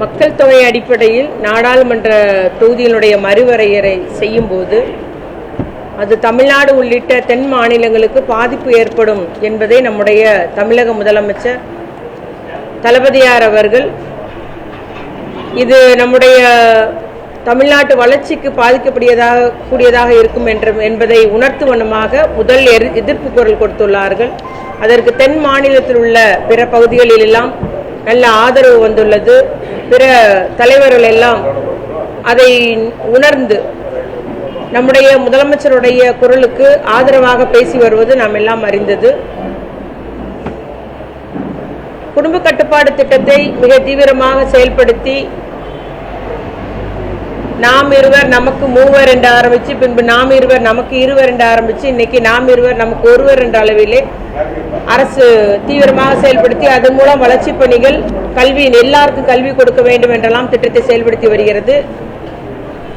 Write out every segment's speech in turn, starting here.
மக்கள் தொகை அடிப்படையில் நாடாளுமன்ற தொகுதியினுடைய மறுவரையறை செய்யும்போது அது தமிழ்நாடு உள்ளிட்ட தென் மாநிலங்களுக்கு பாதிப்பு ஏற்படும் என்பதை நம்முடைய தமிழக முதலமைச்சர் தளபதியார் அவர்கள் இது நம்முடைய தமிழ்நாட்டு வளர்ச்சிக்கு பாதிக்கக்கூடியதாக கூடியதாக இருக்கும் என்ற என்பதை உணர்த்து வண்ணமாக முதல் எதிர்ப்பு குரல் கொடுத்துள்ளார்கள். அதற்கு தென் மாநிலத்தில் உள்ள பிற பகுதிகளில் எல்லாம் நல்ல ஆதரவு வந்துள்ளது. பிற தலைவர்கள் எல்லாம் அதை உணர்ந்து நம்முடைய முதலமைச்சருடைய குரலுக்கு ஆதரவாக பேசி வருவது நாம் எல்லாம் அறிந்தது. குடும்ப கட்டுப்பாடு திட்டத்தை மிக தீவிரமாக செயல்படுத்தி நாம் இருவர் நமக்கு மூவர் என்று ஆரம்பிச்சு பின்பு நாம் இருவர் நமக்கு இருவர் என்று ஆரம்பிச்சு இன்னைக்கு நாம் இருவர் நமக்கு ஒருவர் என்ற அளவிலே அரசு தீவிரமாக செயல்படுத்தி அதன் மூலம் வளர்ச்சி பணிகள் கல்வி எல்லாருக்கும் கல்வி கொடுக்க வேண்டும் என்றெல்லாம் திட்டத்தை செயல்படுத்தி வருகிறது.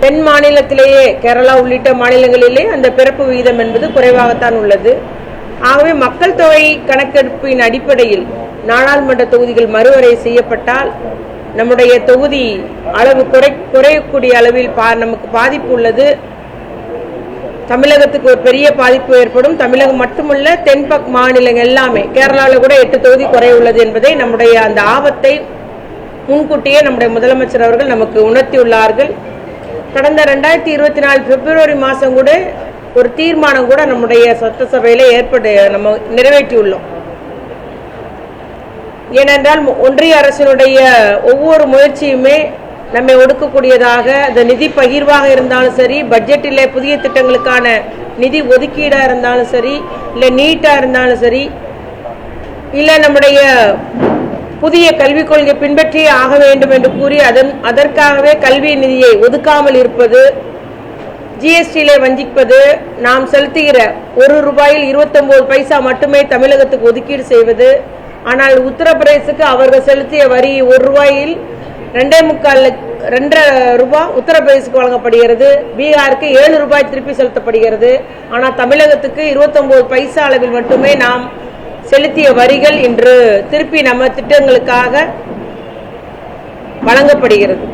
தென் மாநிலத்திலேயே கேரளா உள்ளிட்ட மாநிலங்களிலே அந்த பிறப்பு விகிதம் என்பது குறைவாகத்தான் உள்ளது. ஆகவே மக்கள் தொகை கணக்கெடுப்பின் அடிப்படையில் நாடாளுமன்ற தொகுதிகள் மறுவரை செய்யப்பட்டால் நம்முடைய தொகுதி அளவு குறை குறையக்கூடிய அளவில் பா நமக்கு பாதிப்பு உள்ளது. தமிழகத்துக்கு ஒரு பெரிய பாதிப்பு ஏற்படும். தமிழகம் மட்டுமல்ல தென்பக் மாநிலங்கள் எல்லாமே. கேரளாவில் கூட எட்டு தொகுதி குறைய உள்ளது என்பதை நம்முடைய அந்த ஆபத்தை முன்கூட்டியே நம்முடைய முதலமைச்சர் அவர்கள் நமக்கு உணர்த்தியுள்ளார்கள். கடந்த ரெண்டாயிரத்தி இருபத்தி நாலு பிப்ரவரி மாதம் கூட ஒரு தீர்மானம் கூட நம்முடைய சட்டசபையில் ஏற்படு நம்ம நிறைவேற்றியுள்ளோம். ஏனென்றால் ஒன்றிய அரசினுடைய ஒவ்வொரு முயற்சியுமே நம்மை ஒடுக்கக்கூடியதாக அந்த நிதி பகிர்வாக இருந்தாலும் சரி பட்ஜெட்டில் புதிய திட்டங்களுக்கான நிதி ஒதுக்கீடாக இருந்தாலும் சரி இல்லை நீட்டாக இருந்தாலும் சரி இல்லை நம்முடைய புதிய கல்விக் கொள்கை பின்பற்றியே ஆக வேண்டும் என்று கூறி அதன் அதற்காகவே கல்வி நிதியை ஒதுக்காமல் இருப்பது ஜிஎஸ்டியிலே வஞ்சிப்பது நாம் செலுத்துகிற ஒரு ரூபாயில் இருபத்தொன்பது பைசா மட்டுமே தமிழகத்துக்கு ஒதுக்கீடு செய்வது ஆனால் உத்தரப்பிரதேசுக்கு அவர்கள் செலுத்திய வரி ஒரு ரூபாயில் ரெண்டே முக்கால் ரெண்டரை ரூபாய் உத்தரப்பிரதேசுக்கு வழங்கப்படுகிறது. பீகாருக்கு ஏழு ரூபாய் திருப்பி செலுத்தப்படுகிறது. ஆனால் தமிழகத்துக்கு இருபத்தொம்போது பைசா அளவில் மட்டுமே நாம் செலுத்திய வரிகள் இன்று திருப்பி நம்ம திட்டங்களுக்காக வழங்கப்படுகிறது.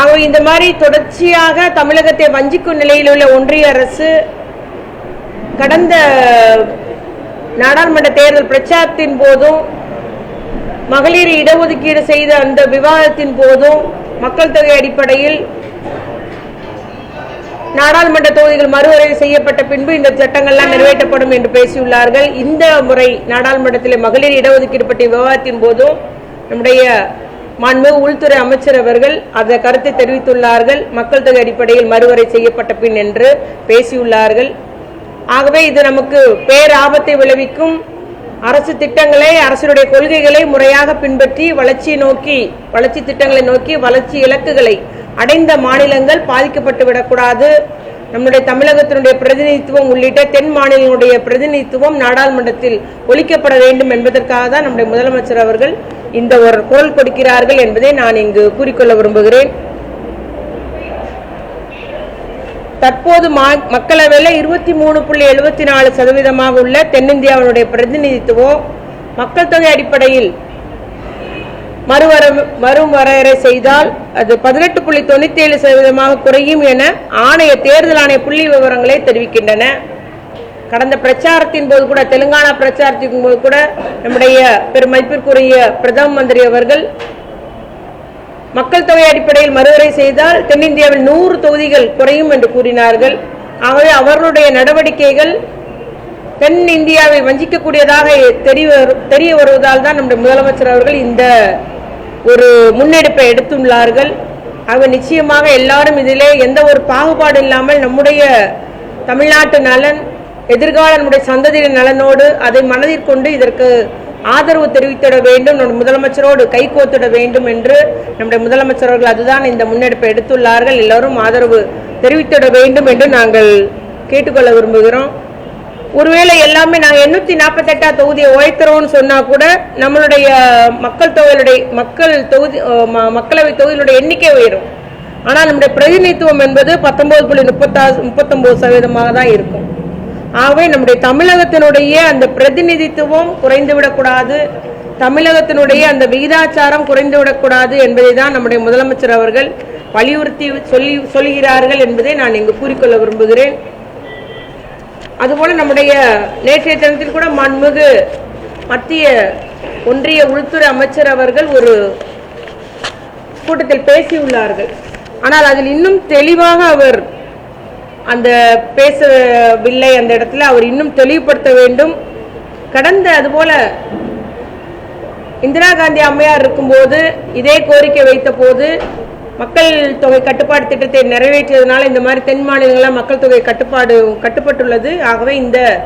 ஆகவே இந்த மாதிரி தொடர்ச்சியாக தமிழகத்தை வஞ்சிக்கும் நிலையில் உள்ள ஒன்றிய அரசு கடந்த நாடாளுமன்ற தேர்தல் பிரச்சாரத்தின் போதும் மகளிர் இடஒதுக்கீடு செய்த அந்த விவாதத்தின் போதும் மக்கள் தொகை அடிப்படையில் நாடாளுமன்ற தொகுதிகள் மறுவரைவு செய்யப்பட்ட பின்பு இந்த சட்டங்கள்லாம் நிறைவேற்றப்படும் என்று பேசியுள்ளார்கள். இந்த முறை நாடாளுமன்றத்தில் மகளிர் இடஒதுக்கீடு பற்றிய விவாதத்தின் போதும் நம்முடைய மாண்புமிகு உள்துறை அமைச்சர் அவர்கள் அந்த கருத்தை தெரிவித்துள்ளார்கள். மக்கள் தொகை அடிப்படையில் மறுவரை செய்யப்பட்ட பின் என்று பேசியுள்ளார்கள். ஆகவே இது நமக்கு பேராபத்தை விளைவிக்கும். அரசு திட்டங்களை அரசினுடைய கொள்கைகளை முறையாக பின்பற்றி வளர்ச்சியை நோக்கி வளர்ச்சி திட்டங்களை நோக்கி வளர்ச்சி இலக்குகளை அடைந்த மாநிலங்கள் பாதிக்கப்பட்டு விடக்கூடாது. நம்முடைய தமிழகத்தினுடைய பிரதிநிதித்துவம் உள்ளிட்ட தென் மாநிலங்களுடைய பிரதிநிதித்துவம் நாடாளுமன்றத்தில் ஒழிக்கப்பட வேண்டும் என்பதற்காக தான் நம்முடைய முதலமைச்சர் அவர்கள் இந்த ஒரு குரல் கொடுக்கிறார்கள் என்பதை நான் இங்கு கூறிக்கொள்ள விரும்புகிறேன். தற்போது மா- மக்களவையில் இருபத்தி மூணு புள்ளி எழுபத்தி நாலு சதவீதமாக உள்ள தென்னிந்தியாவினுடைய பிரதிநிதித்துவம் மக்கள் தொகை அடிப்படையில் மறுவர மறுவரையறை செய்தால் அது பதினெட்டு புள்ளி தொண்ணூத்தி ஏழு சதவீதமாக குறையும் என ஆணைய தேர்தல் ஆணைய புள்ளி விவரங்களை தெரிவிக்கின்றன. கடந்த பிரச்சாரத்தின் போது கூட தெலுங்கானா பிரச்சாரத்தின் போது கூட நம்முடைய பெருமதிப்பிற்குரிய பிரதம மந்திரி அவர்கள் மக்கள் தொகை அடிப்படையில் மறுவரை செய்தால் தென்னிந்தியாவில் நூறு தொகுதிகள் குறையும் என்று கூறினார்கள். ஆகவே அவர்களுடைய நடவடிக்கைகள் தென் இந்தியாவை வஞ்சிக்கக்கூடியதாக தெரிய வரு- தெரிய வருவதால் தான் நம்முடைய முதலமைச்சர் அவர்கள் இந்த ஒரு முன்னெடுப்பை எடுத்துள்ளார்கள். ஆக நிச்சயமாக எல்லாரும் இதிலே எந்த ஒரு பாகுபாடு இல்லாமல் நம்முடைய தமிழ்நாட்டு நலன் எதிர்கால நம்முடைய சந்ததியின் நலனோடு அதை மனதிற்கொண்டு இதற்கு ஆதரவு தெரிவித்திட வேண்டும் நம்முடைய முதலமைச்சரோடு கைகோத்திட வேண்டும் என்று நம்முடைய முதலமைச்சர் அவர்கள் அதுதான் இந்த முன்னெடுப்பை எடுத்துள்ளார்கள். எல்லோரும் ஆதரவு தெரிவித்திட வேண்டும் என்று நாங்கள் கேட்டுக்கொள்ள விரும்புகிறோம். ஒருவேளை எல்லாமே நாங்கள் எண்ணூற்றி நாற்பத்தெட்டாம் தொகுதியை உழைக்கிறோம்னு சொன்னால் கூட நம்மளுடைய மக்கள் தொகையுடைய மக்கள் தொகுதி மக்களவை தொகுதியினுடைய எண்ணிக்கை உயரும். ஆனால் நம்முடைய பிரதிநிதித்துவம் என்பது பத்தொன்பது புள்ளி முப்பத்தா முப்பத்தொன்பது சதவீதமாக தான் இருக்கும். ஆகவே நம்முடைய தமிழகத்தினுடைய அந்த பிரதிநிதித்துவம் குறைந்துவிடக்கூடாது. தமிழகத்தினுடைய அந்த விகிதாச்சாரம் குறைந்துவிடக்கூடாது என்பதை தான் நம்முடைய முதலமைச்சர் அவர்கள் வலியுறுத்தி சொல்லி சொல்கிறார்கள் என்பதை நான் இங்கு கூறிக்கொள்ள விரும்புகிறேன். அதுபோல நம்முடைய நேற்றைய தினத்தில் கூட மண்மிகு மத்திய ஒன்றிய உள்துறை அமைச்சர் அவர்கள் ஒரு கூட்டத்தில் பேசியுள்ளார்கள். ஆனால் அதில் இன்னும் தெளிவாக அவர் அந்த பேசவில்லை அந்த இடத்துல அவர் இன்னும் தெளிவுபடுத்த வேண்டும். கடந்த அதுபோல இந்திரா காந்தி அம்மையார் இருக்கும்போது இதே கோரிக்கை வைத்த போது மக்கள் தொகை கட்டுப்பாடு திட்டத்தை நிறைவேற்றியதனால இந்த மாதிரி தென் மாநிலங்களில் மக்கள் தொகை கட்டுப்பாடு கட்டுப்பட்டுள்ளது. ஆகவே இந்த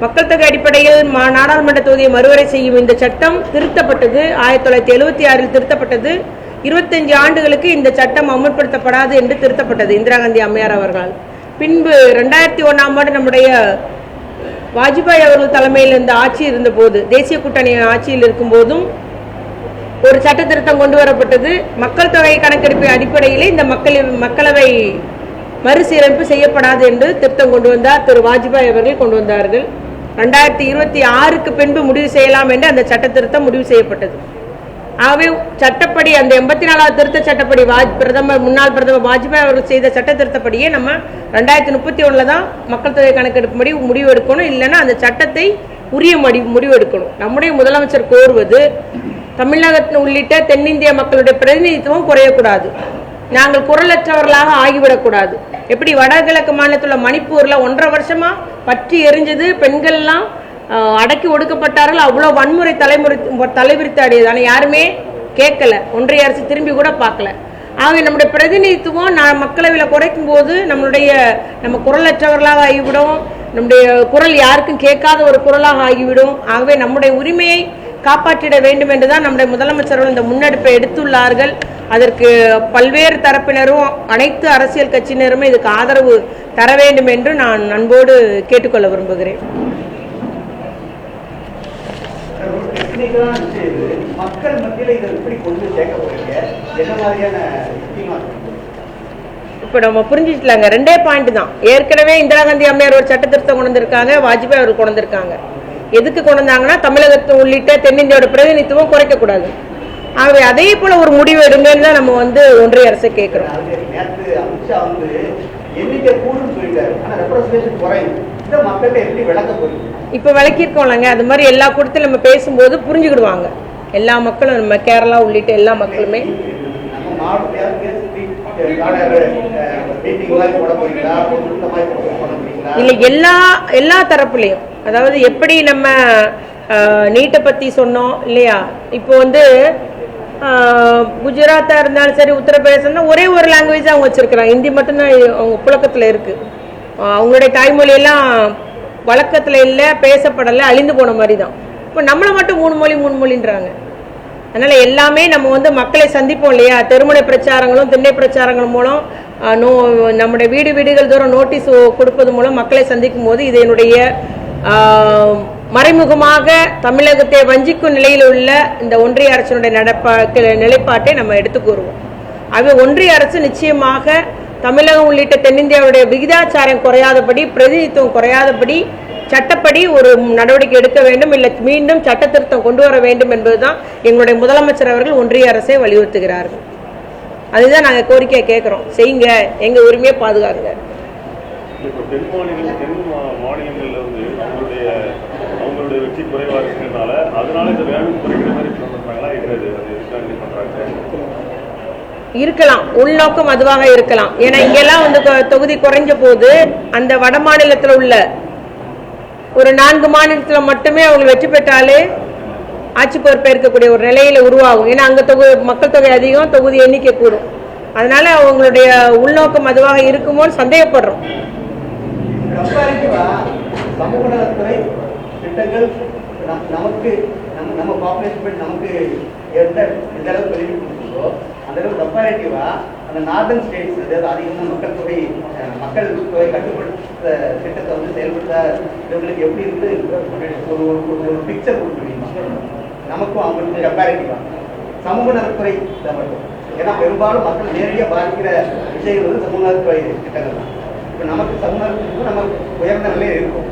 மக்கள் தொகை அடிப்படையில் மா- நாடாளுமன்ற தொகுதியை மறுவரை செய்யும் இந்த சட்டம் திருத்தப்பட்டது. ஆயிரத்தி தொள்ளாயிரத்தி எழுபத்தி ஆறில் திருத்தப்பட்டது. இருபத்தஞ்சு ஆண்டுகளுக்கு இந்த சட்டம் அமல்படுத்தப்படாது என்று திருத்தப்பட்டது இந்திரா காந்தி அம்மையார் அவர்களால் பின்பு ரெண்டாயிரத்தி ஒன்றாம் ஆண்டு நம்முடைய வாஜ்பாய் அவர்கள் தலைமையில் இருந்த ஆட்சி இருந்தபோது தேசிய கூட்டணி ஆட்சியில் இருக்கும்போதும் ஒரு சட்ட திருத்தம் கொண்டு வரப்பட்டது. மக்கள் தொகை கணக்கெடுப்பின் அடிப்படையிலே இந்த மக்கள் மக்களவை மறுசீரமைப்பு செய்யப்படாது என்று திருத்தம் கொண்டு வந்தார் திரு வாஜ்பாய் அவர்கள் கொண்டு வந்தார்கள். ரெண்டாயிரத்தி இருபத்தி ஆறுக்கு பின்பு முடிவு செய்யலாம் என்று அந்த சட்ட திருத்தம் முடிவு செய்யப்பட்டது. ஆகவே சட்டப்படி அந்த எண்பத்தி நாலாவது திருத்த சட்டப்படி வாஜ் பிரதமர் முன்னாள் பிரதமர் வாஜ்பாய் அவர்கள் செய்த சட்ட திருத்தப்படியே நம்ம ரெண்டாயிரத்தி முப்பத்தி ஒன்றில் தான் மக்கள் தொகை கணக்கெடுப்புபடி முடிவு எடுக்கணும். இல்லைன்னா அந்த சட்டத்தை உரிய மடி முடிவு எடுக்கணும். நம்முடைய முதலமைச்சர் கோருவது தமிழகத்தின் உள்ளிட்ட தென்னிந்திய மக்களுடைய பிரதிநிதித்துவம் குறையக்கூடாது. நாங்கள் குரலற்றவர்களாக ஆகிவிடக்கூடாது. எப்படி வடகிழக்கு மாநிலத்தில் மணிப்பூரில் மணிப்பூர்ல ஒன்றரை வருஷமா பற்றி எரிஞ்சது பெண்கள்லாம் அடக்கி ஒடுக்கப்பட்டார்கள். அவ்வளோ வன்முறை தலைமுறை தலைவிரித்து அடையுது ஆனால் யாருமே கேட்கல. ஒன்றிய அரசு திரும்பி கூட பார்க்கல. ஆக நம்முடைய பிரதிநிதித்துவம் நான் மக்களவையில் குறைக்கும் போது நம்மளுடைய நம்ம குரலற்றவர்களாக ஆகிவிடும். நம்முடைய குரல் யாருக்கும் கேட்காத ஒரு குரலாக ஆகிவிடும். ஆகவே நம்முடைய உரிமையை காப்பாற்றிட வேண்டும் என்றுதான் நம்முடைய முதலமைச்சர்கள் இந்த முன்னெடுப்பை எடுத்துள்ளார்கள். அதற்கு பல்வேறு தரப்பினரும் அனைத்து அரசியல் கட்சியினருமே இதுக்கு ஆதரவு தர வேண்டும் என்று நான் அன்போடு கேட்டுக்கொள்ள விரும்புகிறேன். டெக்னிக்கலான விஷயம் இது மக்கள் மத்தியில இதை எப்படி கொண்டு சேர்க்க போறீங்க? என்ன மாதிரியான? இப்போ நம்ம புரிஞ்சுக்கலாங்க ரெண்டே பாயிண்ட் தான். ஏற்கனவே இந்திரா காந்தி அம்மையார் ஒரு சட்ட திருத்தம் கொண்டு வந்திருக்காங்க வாஜ்பாய் அவர் கொண்டு வந்திருக்காங்க எதுக்கு கொண்டு வந்தாங்கன்னா தமிழகத்தை உள்ளிட்ட தென்னிந்தியாவோட பிரதிநிதித்துவம் குறைக்கக்கூடாது. ஆகவே அதே போல ஒரு முடிவு எடுங்கன்னு தான் நம்ம வந்து ஒன்றிய அரசை கேட்கிறோம். இப்போ விளக்கியிருக்கோம்லங்க. அது மாதிரி எல்லா கூட்டத்திலும் நம்ம பேசும்போது புரிஞ்சுக்கிடுவாங்க. எல்லா மக்களும் நம்ம கேரளா உள்ளிட்ட எல்லா மக்களுமே. இல்லை எல்லா எல்லா தரப்புலையும். அதாவது எப்படி நம்ம நீட்டை பற்றி சொன்னோம் இல்லையா? இப்போ வந்து அஹ், குஜராத்தா இருந்தாலும் சரி உத்தரப்பிரதேசம்னா ஒரே ஒரு லாங்குவேஜ் அவங்க வச்சிருக்கிறாங்க. ஹிந்தி மட்டும்தான் அவங்க புழக்கத்தில் இருக்கு. அஹ், அவங்களுடைய தாய்மொழியெல்லாம் வழக்கத்தில் இல்லை பேசப்படலை அழிந்து போன மாதிரி தான் இப்போ நம்மளை மட்டும் மூணு மொழி மூணு மொழின்றாங்க. அதனால் எல்லாமே நம்ம வந்து மக்களை சந்திப்போம் இல்லையா? தெருமுனை பிரச்சாரங்களும் திண்ணை பிரச்சாரங்கள் மூலம் நோ நம்முடைய வீடு வீடுகள் தூரம் நோட்டீஸ் கொடுப்பது மூலம் மக்களை சந்திக்கும் போது இது என்னுடைய மறைமுகமாக தமிழகத்தை வஞ்சிக்கும் நிலையில் உள்ள இந்த ஒன்றிய அரசினுடைய நடப்பா நிலைப்பாட்டை நம்ம எடுத்து கூறுவோம். ஆகவே ஒன்றிய அரசு நிச்சயமாக தமிழகம் உள்ளிட்ட தென்னிந்தியாவுடைய விகிதாச்சாரம் குறையாதபடி பிரதிநிதித்துவம் குறையாதபடி சட்டப்படி ஒரு நடவடிக்கை எடுக்க வேண்டும். இல்லை மீண்டும் சட்ட திருத்தம் கொண்டு வர வேண்டும் என்பதுதான் எங்களுடைய முதலமைச்சர் அவர்கள் ஒன்றிய அரசை வலியுறுத்துகிறார்கள். அதுதான் நாங்கள் கோரிக்கையை கேட்குறோம். செய்யுங்க. எங்கள் உரிமையை பாதுகாங்க. அவங்களுடைய வெற்றி குறைவாக இருக்கிறதுனால அதனால இந்த வேணும் குறைக்கிற மாதிரி இருக்கலாம் உள்நோக்கம் அதுவாக இருக்கலாம். ஏன்னா இங்கெல்லாம் வந்து தொகுதி குறைஞ்ச போது அந்த வட மாநிலத்தில் உள்ள ஒரு நான்கு மாநிலத்தில் மட்டுமே அவங்க வெற்றி பெற்றாலே ஆட்சி பொறுப்பை இருக்கக்கூடிய ஒரு நிலையில உருவாகும். ஏன்னா அங்க தொகு மக்கள் தொகை அதிகம் தொகுதி எண்ணிக்கை கூடும். அதனால அவங்களுடைய உள்நோக்கம் அதுவாக இருக்குமோன்னு சந்தேகப்படுறோம். நமக்கு நம்ம பாப்புலேஷன் நமக்கு எந்த எந்த அளவுக்கு அந்த அளவுக்கு கம்பேரிட்டிவா அந்த நார்தன் ஸ்டேட்ஸ் அதாவது அதிகமாக மக்கள் தொகை மக்கள் தொகை கட்டுப்படுத்த திட்டத்தை வந்து செயல்படுத்த இவங்களுக்கு எப்படி இருந்து ஒரு ஒரு- ஒரு பிக்சர் முடியுமா? நமக்கும் அவங்களுக்கு கம்பேரிட்டிவா சமூக நலத்துறை மட்டும். ஏன்னா பெரும்பாலும் மக்கள் நேரடியாக பாதிக்கிற விஷயங்கள் வந்து சமூக நலத்துறை திட்டங்கள் தான். இப்போ நமக்கு சமூக நலத்துக்கு நமக்கு உயர்ந்த நிலையில் இருக்கும்.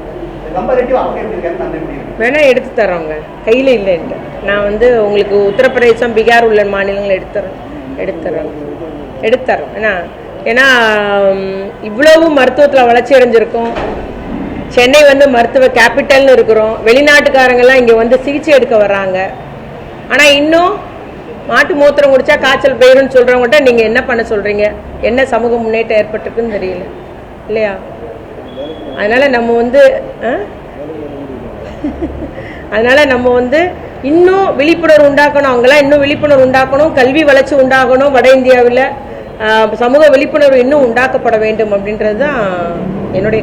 கம்பேரிட்டிவ் அவங்க எப்படி இருக்காங்க நம்ம எப்படி வேணா எடுத்து தரோங்க. கையில் இல்லைன்ட்டு நான் வந்து உங்களுக்கு உத்தரப்பிரதேசம் பீகார் உள்ள மாநிலங்கள் எடுத்துறேன் எடுத்துறேன் எடுத்துறோம். ஏன்னா ஏன்னா இவ்வளவு மருத்துவத்தில் வளர்ச்சி அடைஞ்சிருக்கோம். சென்னை வந்து மருத்துவ கேபிட்டல்னு இருக்கிறோம். வெளிநாட்டுக்காரங்கெல்லாம் இங்கே வந்து சிகிச்சை எடுக்க வர்றாங்க. ஆனால் இன்னும் மாட்டு மூத்திரம் குடிச்சா காய்ச்சல் போயிரும்னு சொல்கிறவங்கள்ட்ட நீங்கள் என்ன பண்ண சொல்கிறீங்க என்ன சமூக முன்னேற்றம் ஏற்பட்டிருக்குன்னு தெரியல. இல்லையா? அதனால் நம்ம வந்து ஆ? அதனால் நம்ம வந்து இன்னும் விழிப்புணர்வு உண்டாக்கணும். அவங்களாம் இன்னும் விழிப்புணர்வு உண்டாக்கணும். கல்வி வளர்ச்சி உண்டாகணும். வட இந்தியாவில் சமூக விழிப்புணர்வு இன்னும் உண்டாக்கப்பட வேண்டும் அப்படின்றது தான் என்னுடைய